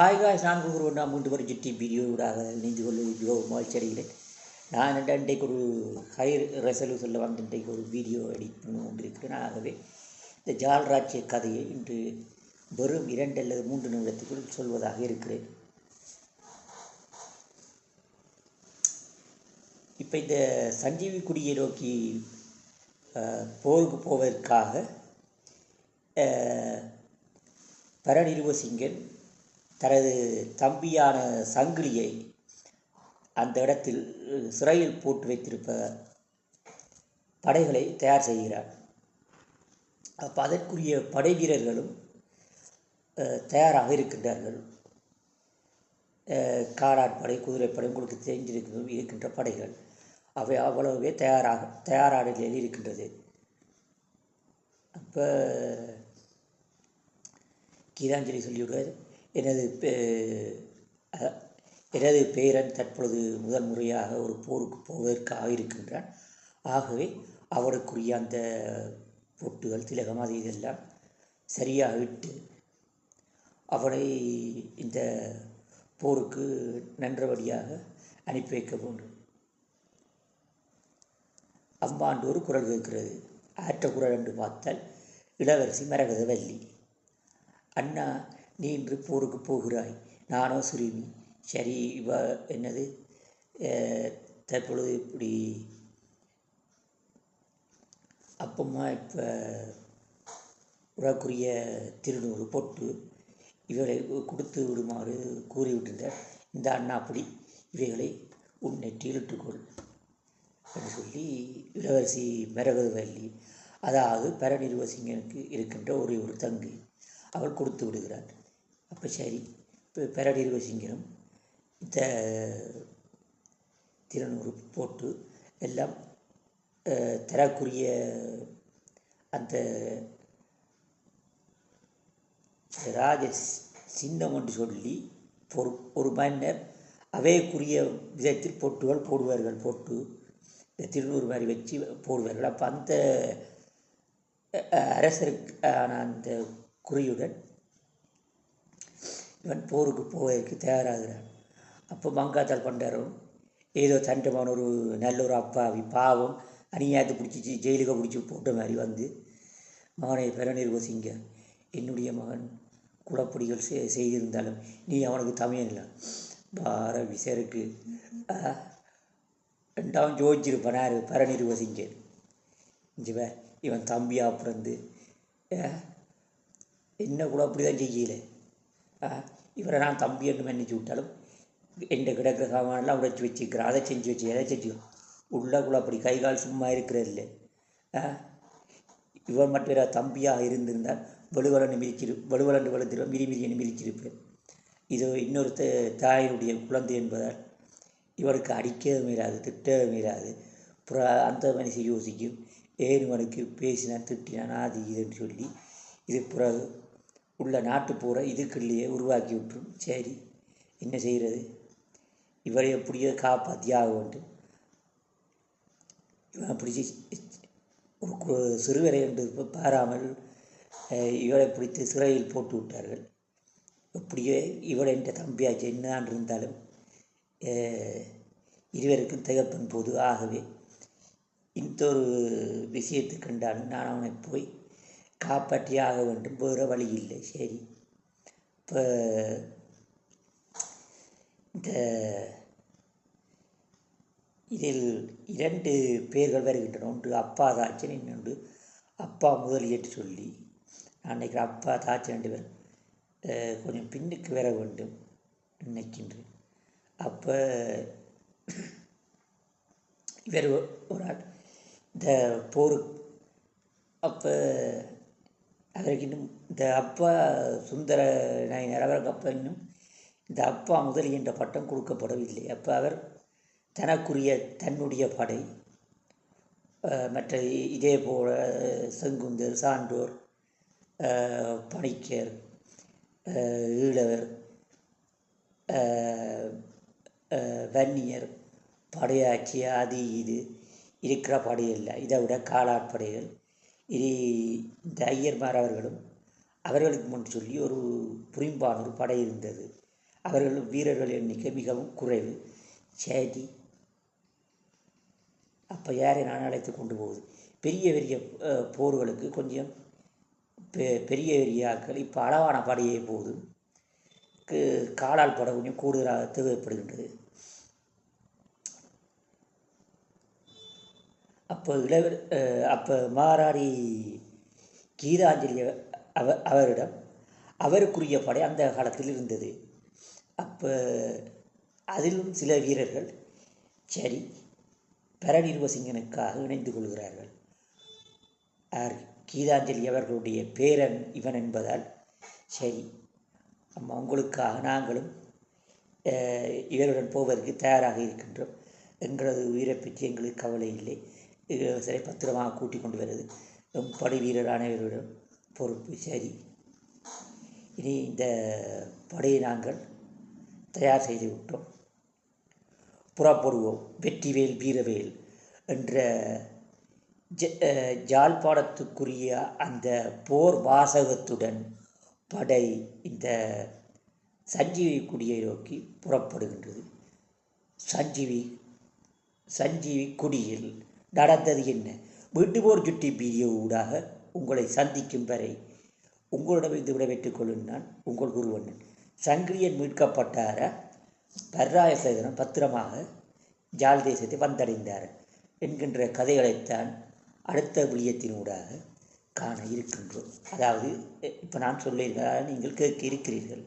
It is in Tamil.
ஹாய் காய்ஸ் நான் ஒரு நான் மூன்று ஒரு ஜிட்டி வீடியோடாக இணைந்து கொள்வது மிகவும் மகிழ்ச்சியடைகிறேன் நான் என்ன இன்றைக்கு ஒரு ஹை ரெசல்யூஷனில் வந்து இன்றைக்கு ஒரு வீடியோ எடிட் பண்ணி கொண்டிருக்கிறேன் ஆகவே இந்த ஜால்ராஜ்ய கதையை இன்று வெறும் இரண்டு அல்லது மூன்று நிமிடத்துக்குள் சொல்வதாக இருக்கிறேன் இப்போ இந்த சஞ்சீவி குடியை நோக்கி போருக்கு போவதற்காக பரணிருவ சிங்கன் தனது தம்பியான சங்கிலியை அந்த இடத்தில் சிறையில் போட்டு வைத்திருப்ப படைகளை தயார் செய்கிறார். அப்போ அதற்குரிய படை வீரர்களும் தயாராக இருக்கின்றார்கள். அஹ், காலாட்படை குதிரைப்படை உங்களுக்கு தெரிஞ்சிருக்கும் இருக்கின்ற படைகள். அவை அவ்வளவே தயாராக தயாரான நிலையில் இருக்கின்றது. அப்போ கீதாஞ்சலி சொல்லிவிடுவார் எனது பெ எனது பேரன் தற்பொழுது முதல் முறையாக ஒரு போருக்கு போவதற்காக இருக்கின்றான் ஆகவே அவருக்குரிய அந்த பொட்டுகள் திலகம் அது இதெல்லாம் சரியாக விட்டு அவனை இந்த போருக்கு நன்றபடியாக அனுப்பி வைக்க வேண்டும். அம்மாண்டு ஒரு குரல் கேட்கிறது. ஆற்ற குரல் என்று பார்த்தால் இளவரசி மரகதவல்லி அண்ணா நீ இன்று போருக்கு போகிறாய். நானோ சிறுமி. சரி இவ என்னது? தற்பொழுது இப்படி அப்பம்மா இப்போ உறக்குரிய திருநூறு பொட்டு இவரை கொடுத்து விடுமாறு கூறிவிட்டிருந்த இந்த அண்ணா அப்படி இவைகளை உன் நெற்றியில் இட்டுக்கொள் என்று சொல்லி இளவரசி மரகதவல்லி அதாவது பரநிர்வசிங்கனுக்கு இருக்கின்ற ஒரே ஒரு தங்கு அவள் கொடுத்து விடுகிறார் அப்போ சரி. இப்போ பரநிர்வசிங்கனும் இந்த திருநூறு போட்டு எல்லாம் அஹ், அந்த ராஜ சின்னம் என்று சொல்லி ஒரு ஒரு மன்னர் அவைக்குரிய விதத்தில் பொட்டுகள் போடுவார்கள் போட்டு இந்த திருநூறு மாதிரி வச்சு போடுவார்கள். அப்போ அந்த அரசருக்கான அந்த குறியுடன் இவன் போருக்கு போவதற்கு தயாராகிறான். அப்போ மங்காத்தால் பண்டாரும் ஏதோ தண்டமான ஒரு நல்ல ஒரு அப்பாவி பாவம் அநியாயத்தை பிடிச்சி ஜெயிலுக்கு பிடிச்சி போட்ட மாதிரி வந்து மகனை பெறநிர்வசிங்க என்னுடைய மகன் குலப்படிகள் செய் செய்திருந்தாலும் நீ அவனுக்கு தமிழ் பார விசருக்கு. ரெண்டாவும் ஜோதிச்சிருப்பனார் பரநிர்வசிங்க இஞ்சுவ இவன் தம்பியாக பிறந்து என்ன கூட அப்படி தான் செய்யல. இவரை நான் தம்பி என்று மன்னிச்சு விட்டாலும் எந்த கிடக்கிற சாமானெல்லாம் உடைச்சி வச்சுக்கிறேன் அதை செஞ்சு வச்சு எதை செஞ்சு உள்ளக்குள்ள அப்படி கை கால் சும்மா இருக்கிறதில்ல இவர் மட்டும் ஏதாவது தம்பியாக இருந்திருந்தால் வலுவலன்னு மிதிச்சிரு வலுவலன்று வளர்த்திருவன் மிரி மிரியன்னு மிதிச்சிருப்பேன் இது இன்னொரு தாயினுடைய குழந்தை என்பதால் இவனுக்கு அடிக்கவும் மீறாது திட்டவும் மீறாது புற- அந்த மனுஷன் யோசிக்கும் ஏன் இவனுக்கு பேசினான் திட்டினான் அது இதுன்னு சொல்லி இது பிறகு உள்ள நாட்டுப்புற இதுக்குள்ளேயே உருவாக்கி விட்டுரும். சரி என்ன செய்கிறது இவரை எப்படியோ காப்பாற்றி ஆக இவன் பிடிச்சி ஒரு சிறுவரை என்று பாராமல் இவரை பிடித்து சிறையில் போட்டு விட்டார்கள். எப்படியோ இவள் என்ற தம்பியாச்சு என்னதான் இருந்தாலும் இருவருக்கும் திகப்பன் போது ஆகவே இந்த ஒரு விஷயத்துக்கு கண்டாலும் நான் அவனை போய் காப்பாற்றி ஆக வேண்டும். வேறு வழி இல்லை. சரி. இப்போ இந்த இதில் இரண்டு பேர்கள் வருகின்றன. ஒன்று அப்பா தாச்சன் இன்னொன்று அப்பா முதலியேற்று சொல்லி. நான் நினைக்கிறேன் அப்பா தாச்சன் ரெண்டு பேர் கொஞ்சம் பின்னுக்கு வர வேண்டும் நினைக்கின்றேன். அப்போ இவர் ஒரு ஆள் இந்த போரு அப்போ அவருக்கு இன்னும் இந்த அப்பா சுந்தர நாயனார் அவருக்கு அப்பா இன்னும் இந்த அப்பா முதலி என்ற பட்டம் கொடுக்கப்படவில்லை. அப்போ அவர் தனக்குரிய தன்னுடைய படை மற்ற இதே போல் செங்குந்தர் சான்றோர் பணிக்கர் ஈழவர் வன்னியர் படையாட்சி அது இது இருக்கிற படையல்ல. இதை விட காலாட்படைகள் இந்த ஐயர்மார் அவர்களும் அவர்களுக்கு முன் சொல்லி ஒரு புரிம்பான ஒரு படை இருந்தது. அவர்களும் வீரர்கள் எண்ணிக்கை மிகவும் குறைவு. சேதி அப்போ யாரை நான் அழைத்து கொண்டு போகுது பெரிய பெரிய போர்களுக்கு கொஞ்சம் பெ பெரிய பெரிய ஆட்கள் இப்போ அளவான படையே போதும். காலால் படை கொஞ்சம் கூடுதலாக தேவைப்படுகின்றது. அப்போ இளவர் அப்போ மாராரி கீதாஞ்சலி அவ- அவரிடம் அவருக்குரிய படை அந்த காலத்தில் இருந்தது. அப்போ அதிலும் சில வீரர்கள் சரி பரநிர்வசிங்கனுக்காக இணைந்து கொள்கிறார்கள். ஆர். கீதாஞ்சலி அவர்களுடைய பேரன் இவன் என்பதால் சரி அம்மா உங்களுக்காக நாங்களும் இவருடன் போவதற்கு தயாராக இருக்கின்றோம். எங்களது உயிரை பற்றி எங்களுக்கு கவலை இல்லை. சிறை சரி பத்திரமாக கூட்டிக் கொண்டு வருது. படை வீரர் அனைவரிடம் பொறுப்பு. சரி. இனி இந்த படையை நாங்கள் தயார் செய்து விட்டோம். புறப்படுவோம். வெற்றிவேல் வீரவேல் என்ற ஜ அஹ் ஜாழ்ப்பாணத்துக்குரிய அந்த போர் வாசகத்துடன் படை இந்த சஞ்சீவி குடியை நோக்கி புறப்படுகின்றது. சஞ்சீவி சஞ்சீவி குடியில் நடந்தது என்ன? வீட்டுப்போர் சுட்டி வீடியோ ஊடாக உங்களை சந்திக்கும் வரை உங்களிடமிருந்து விடைபெற்றுக் கொள்ளும் நான் உங்கள் குருவண்ணன் சங்கிலியன் மீட்கப்பட்டார? பர்ராயசேகரன் பத்திரமாக ஜால் தேசத்தை வந்தடைந்தார் என்கின்ற கதைகளைத்தான் அடுத்த விளியத்தினூடாக காண இருக்கின்றோம். அதாவது இப்போ நான் சொல்லியிருக்கிறேன் நீங்கள் கேட்க இருக்கிறீர்கள்.